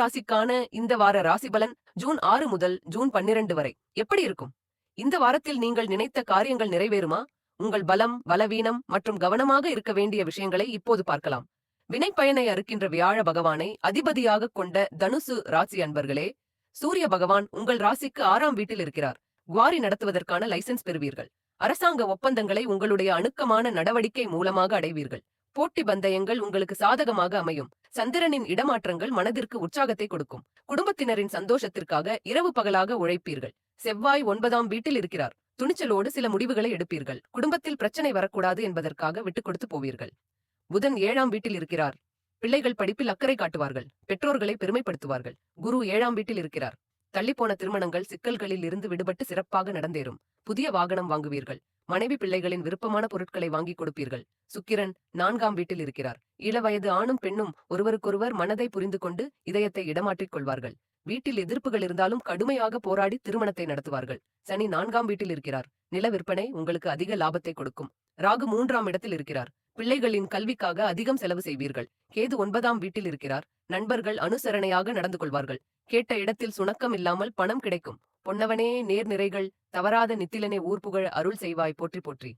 ராசிக்கான இந்த வார ராசி பலன் ஜூன் ஆறு முதல் ஜூன் பன்னிரண்டு வரை. எப்படி இருக்கும்? இந்த வாரத்தில் நீங்கள் நினைத்த காரியங்கள் நிறைவேறுமா? உங்கள் பலம் பலவீனம் மற்றும் கவனமாக இருக்க வேண்டிய விஷயங்களை இப்போது பார்க்கலாம். வினைப்பயனை அறுக்கின்ற வியாழ பகவானை அதிபதியாக கொண்ட தனுசு ராசி அன்பர்களே சூரிய பகவான் உங்கள் ராசிக்கு ஆறாம் வீட்டில் இருக்கிறார். குவாரி நடத்துவதற்கான லைசென்ஸ் பெறுவீர்கள். அரசாங்க ஒப்பந்தங்களை உங்களுடைய அணுக்கமான நடவடிக்கை மூலமாக அடைவீர்கள். போட்டி பந்தயங்கள் உங்களுக்கு சாதகமாக அமையும். சந்திரனின் இடமாற்றங்கள் மனதிற்கு உற்சாகத்தை கொடுக்கும். குடும்பத்தினரின் சந்தோஷத்திற்காக இரவு பகலாக உழைப்பீர்கள். செவ்வாய் ஒன்பதாம் வீட்டில் இருக்கிறார். துணிச்சலோடு சில முடிவுகளை எடுப்பீர்கள். குடும்பத்தில் பிரச்சனை வரக்கூடாது என்பதற்காக விட்டுக் கொடுத்து போவீர்கள். புதன் ஏழாம் வீட்டில் இருக்கிறார். பிள்ளைகள் படிப்பில் அக்கறை காட்டுவார்கள். பெற்றோர்களை பெருமைப்படுத்துவார்கள். குரு ஏழாம் வீட்டில் இருக்கிறார். தள்ளிப்போன திருமணங்கள் சிக்கல்களில் இருந்து விடுபட்டு சிறப்பாக நடந்தேறும். புதிய வாகனம் வாங்குவீர்கள். மனைவி பிள்ளைகளின் விருப்பமான பொருட்களை வாங்கிக் கொடுப்பீர்கள். சுக்கிரன் நான்காம் வீட்டில் இருக்கிறார். இளவயது ஆணும் பெண்ணும் ஒருவருக்கொருவர் மனதை புரிந்து கொண்டு இதயத்தை இடமாற்றிக் கொள்வார்கள். வீட்டில் எதிர்ப்புகள் இருந்தாலும் கடுமையாக போராடி திருமணத்தை நடத்துவார்கள். சனி நான்காம் வீட்டில் இருக்கிறார். நில விற்பனை உங்களுக்கு அதிக லாபத்தை கொடுக்கும். ராகு மூன்றாம் இடத்தில் இருக்கிறார். பிள்ளைகளின் கல்விக்காக அதிகம் செலவு செய்வீர்கள். கேது ஒன்பதாம் வீட்டில் இருக்கிறார். நண்பர்கள் அனுசரணையாக நடந்து கொள்வார்கள். கேட்ட இடத்தில் சுணக்கம் இல்லாமல் பணம் கிடைக்கும். பொன்னவனே நேர் நிறைகள் தவறாத நித்திலனே ஊர்புகழ் அருள் செய்வாய் போற்றி போற்றி.